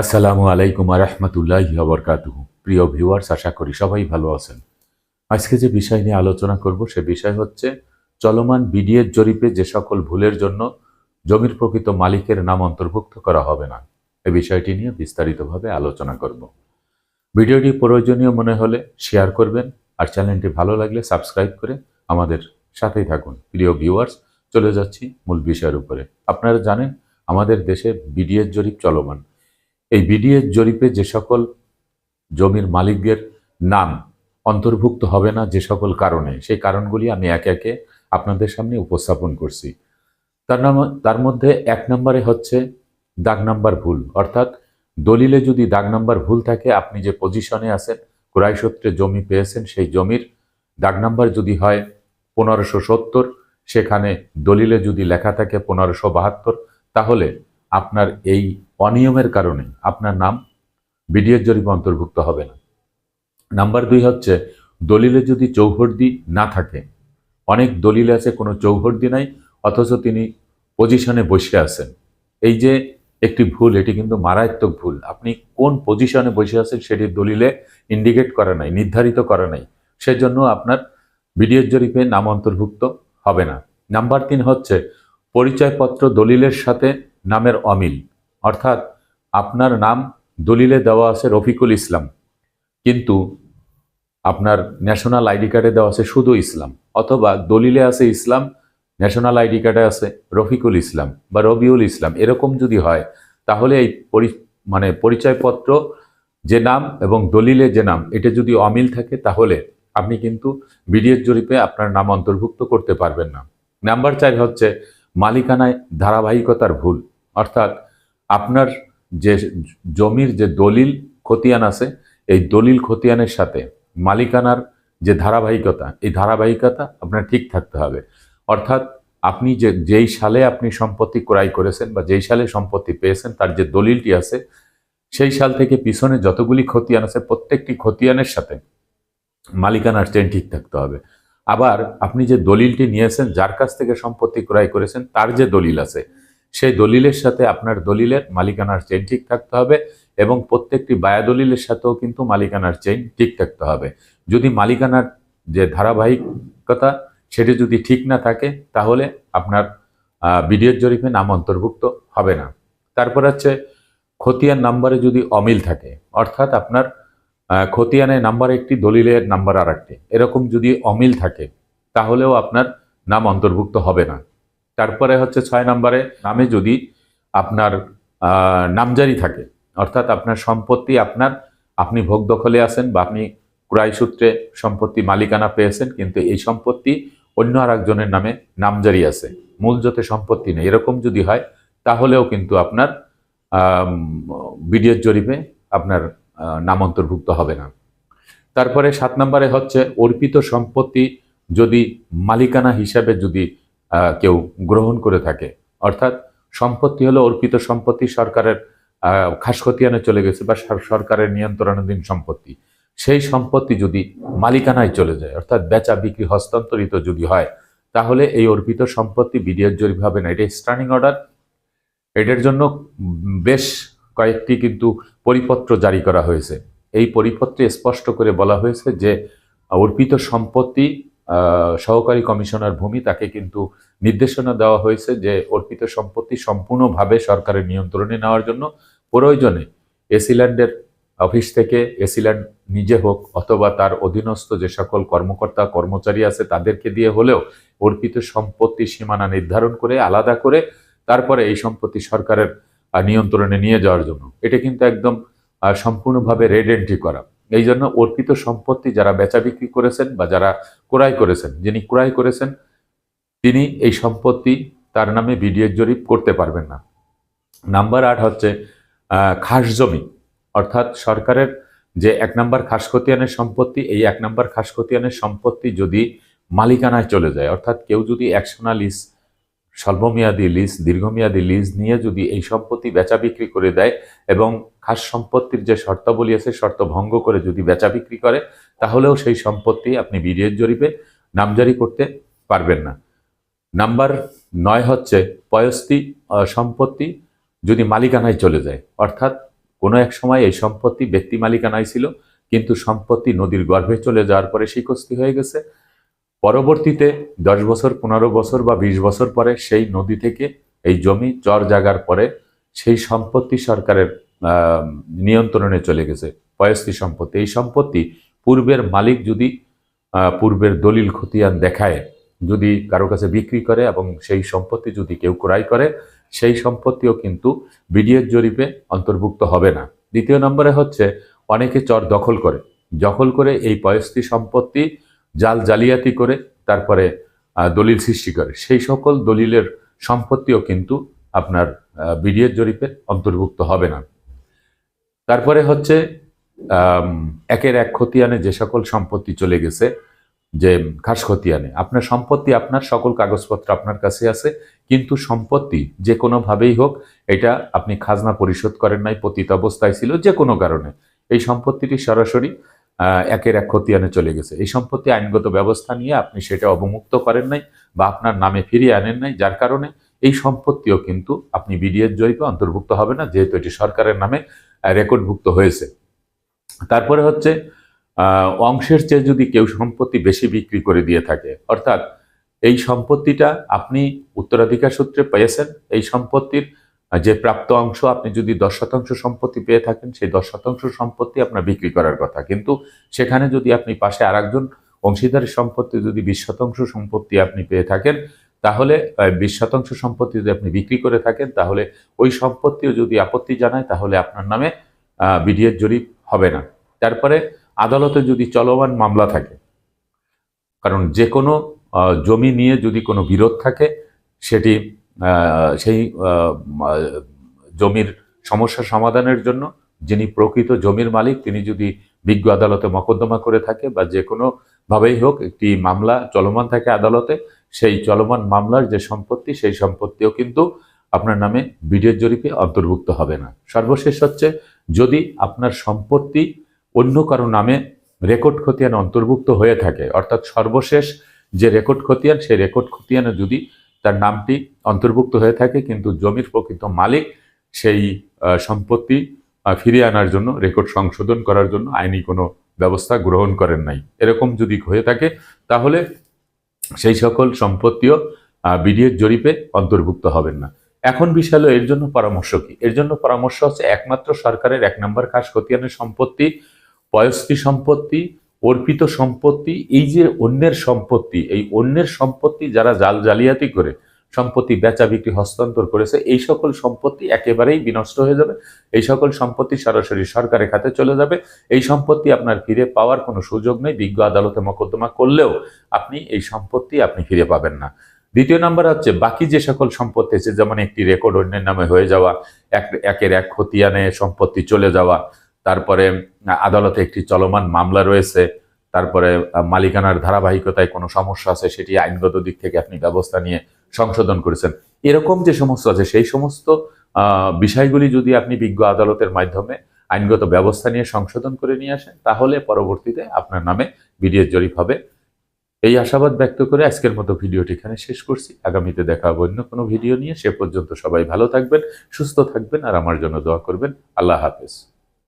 আসসালামু আলাইকুম রহমতুল্লাহ বরকাতুহু। প্রিয় ভিউয়ার্স, আশা করি সবাই ভালো আছেন। আজকে যে বিষয় নিয়ে আলোচনা করব, সে বিষয় হচ্ছে চলমান বিডিএর জরিপে যে সকল ভুলের জন্য জমির প্রকৃত মালিকের নাম অন্তর্ভুক্ত করা হবে না, এ বিষয়টি নিয়ে বিস্তারিতভাবে আলোচনা করব। ভিডিওটি প্রয়োজনীয় মনে হলে শেয়ার করবেন, আর চ্যানেলটি ভালো লাগলে সাবস্ক্রাইব করে আমাদের সাথেই থাকুন। প্রিয় ভিউয়ার্স, চলে যাচ্ছি মূল বিষয়ের উপরে। আপনারা জানেন, আমাদের দেশে বিডিএর জরিপ চলমান। এই বিডিএর জরিপে যে সকল জমির মালিকদের নাম অন্তর্ভুক্ত হবে না যে সকল কারণে, সেই কারণগুলি আমি একে একে আপনাদের সামনে উপস্থাপন করছি। তার নাম, তার মধ্যে এক নম্বরে হচ্ছে দাগ নাম্বার ভুল। অর্থাৎ দলিলে যদি দাগ নাম্বার ভুল থাকে, আপনি যে পজিশনে আছেন, ক্রয় সূত্রে জমি পেয়েছেন, সেই জমির দাগ নাম্বার যদি হয় পনেরোশো সত্তর, সেখানে দলিলে যদি লেখা থাকে পনেরোশো বাহাত্তর, তাহলে আপনার এই অনিয়মের কারণে আপনার নাম বিডিএর জরিপে অন্তর্ভুক্ত হবে না। নাম্বার দুই হচ্ছে, দলিলে যদি চৌহদ্দি না থাকে, অনেক দলিল আছে, কোনো চৌহদ্দি নাই, অথচ তিনি পজিশনে বসে আছেন। এই যে একটি ভুল, এটি কিন্তু মারাত্মক ভুল। আপনি কোন পজিশনে বসে আছেন সেটি দলিলে ইন্ডিকেট করা নাই, নির্ধারিত করা নাই। সেজন্য আপনার বিডিএর জরিপে নাম অন্তর্ভুক্ত হবে না। নাম্বার তিন হচ্ছে, পরিচয়পত্র দলিলের সাথে নামের অমিল। অর্থাৎ আপনার নাম দলিলে দেওয়া আছে রফিকুল ইসলাম। কিন্তু আপনার ন্যাশনাল আইডি কার্ডে দেওয়া আছে শুধু ইসলাম। অথবা দলিলে আছে ইসলাম ন্যাশনাল আইডি কার্ডে আছে রফিকুল ইসলাম বা রবিউল ইসলাম। এরকম যদি হয়, তাহলে এই পরি মানে পরিচয়পত্র যে নাম এবং দলিলে যে নাম, এটা যদি অমিল থাকে, তাহলে আপনি কিন্তু বিডিএর জরিপে আপনার নাম অন্তর্ভুক্ত করতে পারবেন না। নাম্বার চার হচ্ছে মালিকানায় ধারাবাহিকতার ভুল। অর্থাৎ আপনার যে জমির যে দলিল খতিয়ান আছে, এই দলিল খতিয়ানের সাথে মালিকানার যে ধারাবাহিকতা, এই ধারাবাহিকতা আপনার ঠিক থাকতে হবে। অর্থাৎ আপনি যে, যেই সালে আপনি সম্পত্তি ক্রয় করেছেন বা যেই সালে সম্পত্তি পেয়েছেন, তার যে দলিলটি আছে, সেই সাল থেকে পিছনে যতগুলি খতিয়ান আছে, প্রত্যেকটি খতিয়ানের সাথে মালিকানার চেন ঠিক থাকতে হবে। আবার আপনি যে দলিলটি নিয়েছেন, যার কাছ থেকে সম্পত্তি ক্রয় করেছেন, তার যে দলিল আছে সেই দলিলের সাথে আপনার দলিলের মালিকানার চেন ঠিক থাকতে হবে এবং প্রত্যেকটি বায়া দলিলের সাথেও কিন্তু মালিকানার চেন ঠিক থাকতে হবে। যদি মালিকানার যে ধারাবাহিকতা সেটি যদি ঠিক না থাকে, তাহলে আপনার বিডিওর জরিপে নাম অন্তর্ভুক্ত হবে না। তারপর হচ্ছে খতিয়ান নাম্বারে যদি অমিল থাকে, অর্থাৎ আপনার খতিয়ানের নাম্বার একটি দলিলের নাম্বার আর একটি এরকম যদি অমিল থাকে, তাহলেও আপনার নাম অন্তর্ভুক্ত হবে না। তারপরে হচ্ছে ছয় নম্বরে নামে যদি আপনার নামজারি থাকে, অর্থাৎ আপনার সম্পত্তি আপনার, আপনি ভোগ দখলে আছেন বা আপনি ক্রয় সূত্রে সম্পত্তি মালিকানা পেয়েছেন, কিন্তু এই সম্পত্তি অন্য আর একজনের নামে নামজারি আছে। মূল জোতে সম্পত্তি নেই। এরকম যদি হয়, তাহলেও কিন্তু আপনার বিডিওর জরিপে আপনার নাম অন্তর্ভুক্ত হবে না। তারপরে সাত নম্বরে হচ্ছে অর্পিত সম্পত্তি যদি মালিকানা হিসাবে যদি কেউ গ্রহণ করে থাকে। অর্থাৎ সম্পত্তি হলো অর্পিত সম্পত্তি, সরকারের খাস খতিয়ানে চলে গেছে বা সরকারের নিয়ন্ত্রণাধীন সম্পত্তি। সেই সম্পত্তি যদি মালিকানায় চলে যায়, অর্থাৎ বেচা বিক্রি হস্তান্তরিত যদি হয়, তাহলে এই অর্পিত সম্পত্তি বিডিএর জরিপ হবে না। এটা স্টার্নিং অর্ডার এটার জন্য বেশ কয়েকটি কিন্তু পরিপত্র জারি করা হয়েছে। এই পরিপত্রে স্পষ্ট করে বলা হয়েছে যে অর্পিত সম্পত্তি সহকারী কমিশনার ভূমি তাকে কিন্তু নির্দেশনা দেওয়া হয়েছে যে অর্পিত সম্পত্তি সম্পূর্ণভাবে সরকারের নিয়ন্ত্রণে নেওয়ার জন্য প্রয়োজনে এসিল্যান্ডের অফিস থেকে এসিল্যান্ড নিজে হোক অথবা তার অধীনস্থ যে সকল কর্মকর্তা, কর্মচারী আছে তাদেরকে দিয়ে হলেও অর্পিত সম্পত্তি সীমানা নির্ধারণ করে, আলাদা করে তারপরে এই সম্পত্তি সরকারের নিয়ন্ত্রণে নিয়ে যাওয়ার জন্য। এটা কিন্তু একদম সম্পূর্ণভাবে রেড এন্ট্রি করা। এই জন্য অর্পিত সম্পত্তি যারা বেচা বিক্রি করেছেন বা যারা ক্রয় করেছেন, যিনি ক্রয় করেছেন, তিনি এই সম্পত্তি তার নামে বিডিএর জরিপ করতে পারবেন না। নাম্বার আট হচ্ছে খাস জমি। অর্থাৎ সরকারের যে এক নম্বর খাস খতিয়ানের সম্পত্তি, এই এক নম্বর খাস খতিয়ানের সম্পত্তি যদি মালিকানায় চলে যায়, অর্থাৎ কেউ যদি একশোনা লিজ স্বল্পমেয়াদী লিজ দীর্ঘমেয়াদী লিজ নিয়ে যদি এই সম্পত্তি বেচা বিক্রি করে দেয় এবং খাস সম্পত্তির যে শর্তাবলী আছে, শর্ত ভঙ্গ করে যদি বেচা বিক্রি করে, তাহলেও সেই সম্পত্তি আপনি বিডিএর জরিপে নামজারি করতে পারবেন না। নাম্বার নয় হচ্ছে পয়স্তি সম্পত্তি যদি মালিকানায় চলে যায়। অর্থাৎ কোনো এক সময় এই সম্পত্তি ব্যক্তি মালিকানায় ছিল, কিন্তু সম্পত্তি নদীর গর্ভে চলে যাওয়ার পরে শিকস্তি হয়ে গেছে পরবর্তীতে দশ বছর, পনেরো বছর বা বিশ বছর পরে সেই নদী থেকে এই জমি চর জাগার পরে সেই সম্পত্তি সরকারের নিয়ন্ত্রণে চলে গেছে পয়স্তি সম্পত্তি। এই সম্পত্তি পূর্বের মালিক যদি পূর্বের দলিল খতিয়ান দেখায়, যদি কারও কাছে বিক্রি করে এবং সেই সম্পত্তি যদি কেউ ক্রয় করে, সেই সম্পত্তিও কিন্তু বিডিএর জরিপে অন্তর্ভুক্ত হবে না। দ্বিতীয় নম্বরে হচ্ছে অনেকে চর দখল করে। দখল করে এই পয়স্তি সম্পত্তি জাল জালিয়াতি করে তারপরে দলিল সৃষ্টি করে। সেই সকল দলিলের সম্পত্তিও কিন্তু আপনার বিডিএর জরিপে অন্তর্ভুক্ত হবে না। তারপরে হচ্ছে একের এক খতিয়ানে যে সকল সম্পত্তি চলে গেছে, যে খাস খতিয়ানে, আপনার সম্পত্তি আপনার, সকল কাগজপত্র আপনার কাছে আছে, কিন্তু সম্পত্তি যে কোনোভাবেই হোক, এটা আপনি খাজনা পরিশোধ করেন নাই পতিত অবস্থায় ছিল যে কোনো কারণে। এই সম্পত্তিটি সরাসরি একের এক খতিয়ানে চলে গেছে। এই সম্পত্তি আইনগত ব্যবস্থা নিয়ে আপনি সেটা অবমুক্ত করেন নাই বা আপনার নামে ফিরিয়ে আনেন নাই, যার কারণে এই সম্পত্তিও কিন্তু আপনি বিডিএর জরিপে অন্তর্ভুক্ত হবে না, যেহেতু এটি সরকারের নামে রেকর্ডভুক্ত হয়েছে। তারপরে হচ্ছে অংশের চেয়ে যদি কেউ সম্পত্তি বেশি বিক্রি করে দিয়ে থাকে, অর্থাৎ এই সম্পত্তিটা আপনি উত্তরাধিকার সূত্রে পেয়েছেন, এই সম্পত্তির যে প্রাপ্ত অংশ আপনি যদি দশ শতাংশ সম্পত্তি পেয়ে থাকেন, সেই দশ শতাংশ সম্পত্তি আপনার বিক্রি করার কথা। কিন্তু সেখানে যদি আপনি পাশে আরেকজন অংশীদারের সম্পত্তি, যদি বিশ শতাংশ সম্পত্তি আপনি পেয়ে থাকেন, তাহলে বিশ শতাংশ সম্পত্তি যদি আপনি বিক্রি করে থাকেন, তাহলে ওই সম্পত্তিও যদি আপত্তি জানায়, তাহলে আপনার নামে বিডিএর জরিপ হবে না। তারপরে আদালতে যদি চলমান মামলা থাকে, কারণ যে কোনো জমি নিয়ে যদি কোনো বিরোধ থাকে, সেটি সেই জমির সমস্যা সমাধানের জন্য যিনি প্রকৃত জমির মালিক, তিনি যদি বিজ্ঞ আদালতে মকদ্দমা করে থাকে বা যে কোনো ভাবেই হোক একটি মামলা চলমান থাকে আদালতে, সেই চলমান মামলার যে সম্পত্তি, সেই সম্পত্তিও কিন্তু আপনার নামে বিডিওর জরিপে অন্তর্ভুক্ত হবে না। সর্বশেষ হচ্ছে, যদি আপনার সম্পত্তি অন্য কারও নামে রেকর্ড খতিয়ান অন্তর্ভুক্ত হয়ে থাকে, অর্থাৎ সর্বশেষ যে রেকর্ড খতিয়ান, সেই রেকর্ড খতিয়ানে যদি তার নামটি অন্তর্ভুক্ত হয়ে থাকে, কিন্তু জমির প্রকৃত মালিক সেই সম্পত্তি ফিরিয়ে আনার জন্য, রেকর্ড সংশোধন করার জন্য আইনি কোনো ব্যবস্থা গ্রহণ করেন নাই। এরকম যদি হয়ে থাকে, তাহলে সেই সকল সম্পত্তিও বিডিএর জরিপে অন্তর্ভুক্ত হবেন না। এখন বিষয় হলো, এর জন্য পরামর্শ কি? এর জন্য পরামর্শ হচ্ছে, একমাত্র সরকারের এক নম্বর খাস খতিয়ানের সম্পত্তি পয়স্তি সম্পত্তি অর্পিত সম্পত্তি, এই যে অন্যের সম্পত্তি, এই অন্যের সম্পত্তি যারা জাল জালিয়াতি করে, সম্পত্তি বেচা বিক্রি হস্তান্তর করেছে, এই সকল সম্পত্তি একেবারেই বিনষ্ট হয়ে যাবে। এই সকল সম্পত্তি সরাসরি সরকারের খাতে চলে যাবে। এই সম্পত্তি আপনার ফিরে পাওয়ার কোনো সুযোগ নেই। বিজ্ঞ আদালতে মকদ্দমা করলেও আপনি এই সম্পত্তি আপনি ফিরে পাবেন না। দ্বিতীয় নাম্বার হচ্ছে, বাকি যে সকল সম্পত্তি আছে, যেমন একটি রেকর্ড অন্যের নামে হয়ে যাওয়া, এক, একের এক খতিয়ানে সম্পত্তি চলে যাওয়া তারপরে আদালতে একটি চলমান মামলা রয়েছে। তারপরে মালিকানার ধারাবাহিকতায় কোনো সমস্যা আছে সেটি আইনগত দিক থেকে আপনি ব্যবস্থা নিয়ে সংশোধন করেছেন। এরকম যে সমস্ত আছে, সেই সমস্ত বিষয়গুলি যদি আপনি বিজ্ঞ আদালতের মাধ্যমে আইনগত ব্যবস্থা নিয়ে সংশোধন করে নিয়ে আসেন, তাহলে পরবর্তীতে আপনার নামে বিডিএর জরিপ হবে। এই আশাবাদ ব্যক্ত করে আজকের মতো ভিডিওটি এখানে শেষ করছি। আগামীতে দেখা হবে অন্য কোনো ভিডিও নিয়ে। সে পর্যন্ত সবাই ভালো থাকবেন, সুস্থ থাকবেন, আর আমার জন্য দোয়া করবেন। আল্লাহ হাফেজ।